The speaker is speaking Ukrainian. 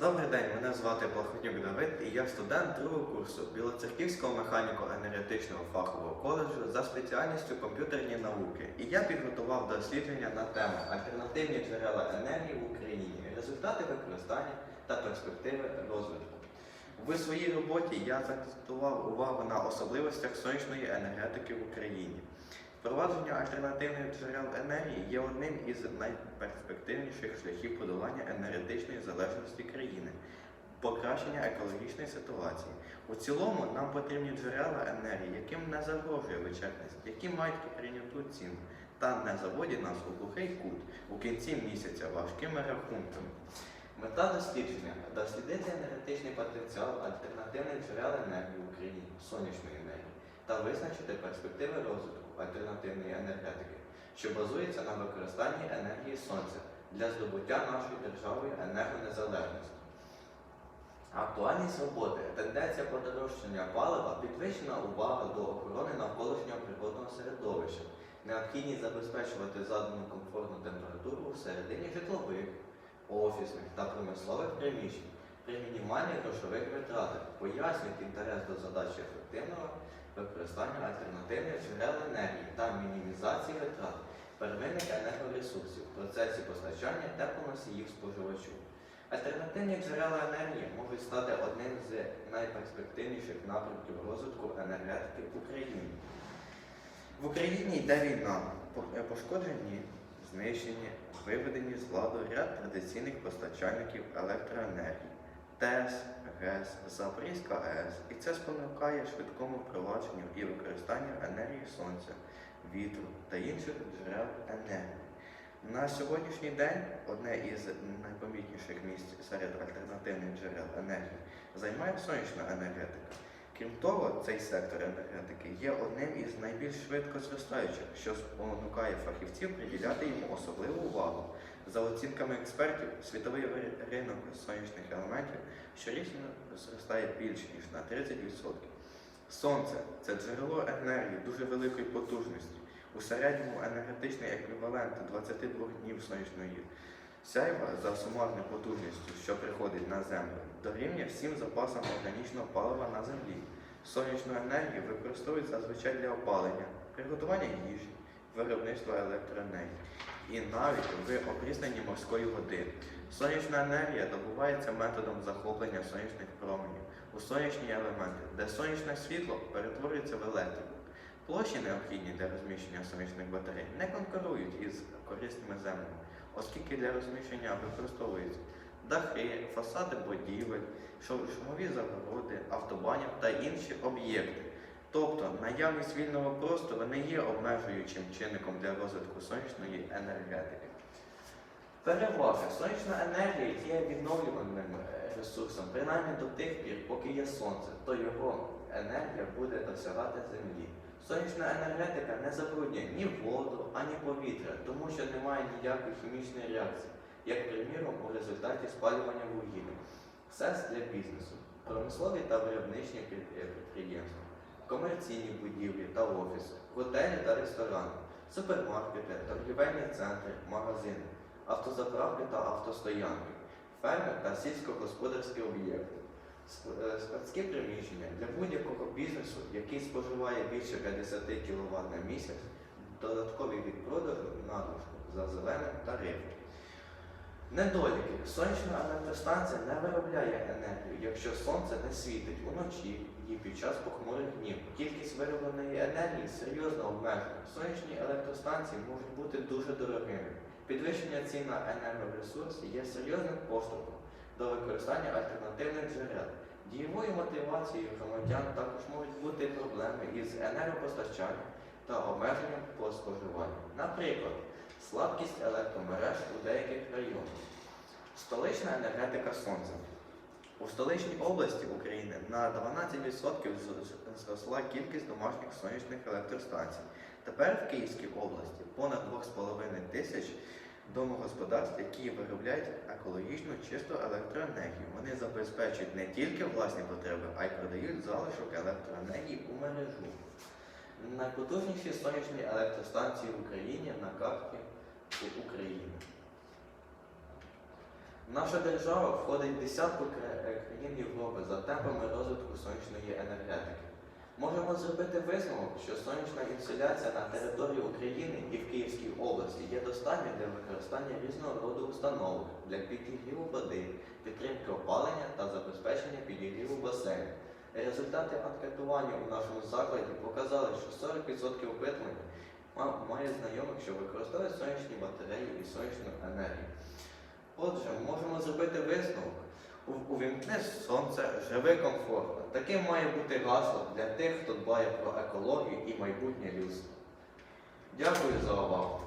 Добрий день, мене звати Плахотнюк Давид і я студент другого курсу Білоцерківського механіко-енергетичного фахового коледжу за спеціальністю комп'ютерні науки. І я підготував дослідження на тему альтернативні джерела енергії в Україні, результати використання та перспективи розвитку. В своїй роботі я закцентував увагу на особливостях сонячної енергетики в Україні. Впровадження альтернативних джерел енергії є одним із найперспективніших шляхів подолання енергетичної залежності країни, покращення екологічної ситуації. У цілому нам потрібні джерела енергії, яким не загрожує вичерпність, які мають прийняту ціну та не заводять нас у глухий кут у кінці місяця важкими рахунками. Мета дослідження дослідити енергетичний потенціал альтернативних джерел енергії в Україні, сонячної енергії, та визначити перспективи розвитку альтернативної енергетики, що базується на використанні енергії сонця для здобуття нашою державою енергонезалежності. Актуальність роботи, тенденція подорожчання палива, підвищена увага до охорони навколишнього природного середовища, необхідність забезпечувати задану комфортну температуру всередині житлових, офісних та промислових приміщень при мінімальних грошових витратах пояснюють інтерес до задачі ефективного використання альтернативних джерел енергії та мінімізації витрат первинних енергоресурсів в процесі постачання теплоносіїв споживачу. Альтернативні джерела енергії можуть стати одним з найперспективніших напрямків розвитку енергетики в Україні. В Україні йде війна, пошкоджені, знищені, виведені з ладу ряд традиційних постачальників електроенергії. ТЕС, ГЕС, Запорізька АЕС, і це спонукає швидкому впровадженню і використанню енергії сонця, вітру та інших джерел енергії. На сьогоднішній день одне із найпомітніших місць серед альтернативних джерел енергії займає сонячна енергетика. Крім того, цей сектор енергетики є одним із найбільш швидко зростаючих, що спонукає фахівців приділяти йому особливу увагу. За оцінками експертів, світовий ринок сонячних елементів щорічно зростає більш ніж на 30%. Сонце це джерело енергії дуже великої потужності. У середньому енергетичний еквівалент 22 днів сонячної сяйва за сумарною потужністю, що приходить на землю, дорівнює всім запасам органічного палива на землі. Сонячну енергію використовують зазвичай для опалення, приготування їжі, виробництва електроенергії і навіть в опрісненні морської води. Сонячна енергія добувається методом захоплення сонячних променів у сонячні елементи, де сонячне світло перетворюється в електрику. Площі, необхідні для розміщення сонячних батарей, не конкурують із корисними землями, оскільки для розміщення використовуються дахи, фасади будівель, шумові загороди, автобанів та інші об'єкти. Тобто наявність вільного простору не є обмежуючим чинником для розвитку сонячної енергетики. Перевага. Сонячна енергія є відновлюваним е, ресурсом, принаймні до тих пір, поки є сонце, то його енергія буде досягати землі. Сонячна енергетика не забруднює ні воду, ані повітря, тому що немає ніякої хімічної реакції, як приміром у результаті спалювання вугілля. Все для бізнесу, промислові та е, підприємства, комерційні будівлі та офіси, готелі та ресторани, супермаркети, торгівельні центри, магазини, автозаправки та автостоянки, ферми та сільськогосподарські об'єкти. Е, Складські приміщення для будь-якого бізнесу, який споживає більше 50 кВт на місяць, додаткові від продажу надлишку за зеленим тарифом. Недоліки. Сонячна електростанція не виробляє енергію, якщо сонце не світить уночі і під час похмурих днів. Кількість виробленої енергії серйозно обмежена. Сонячні електростанції можуть бути дуже дорогими. Підвищення цін на енергоресурси є серйозним поштовхом до використання альтернативних джерел. Дієвою мотивацією громадян також можуть бути проблеми із енергопостачанням та обмеженням по споживанню. Наприклад, слабкість електромереж у деяких районах. Столична енергетика сонця. У столичній області України на 12% зросла кількість домашніх сонячних електростанцій. Тепер в Київській області понад 2,5 тисяч домогосподарств, які виробляють екологічно чисту електроенергію. Вони забезпечують не тільки власні потреби, а й продають залишок електроенергії у мережу. Найпотужніші сонячні електростанції в Україні на карті України. Наша держава входить в десятку країн Європи за темпами розвитку сонячної енергетики. Можемо зробити висновок, що сонячна інсоляція на території України і в Київській області є достатньо для використання різного роду установок для підігріву води, підтримки опалення та забезпечення підігріву басейну. Результати анкетування у нашому закладі показали, що 40% опитуваних має знайомих, що використовують сонячні батареї і сонячну енергію. Отже, можемо зробити висновок. Увімкни сонце, живи комфортно. Таким має бути гасло для тих, хто дбає про екологію і майбутнє людства. Дякую за увагу.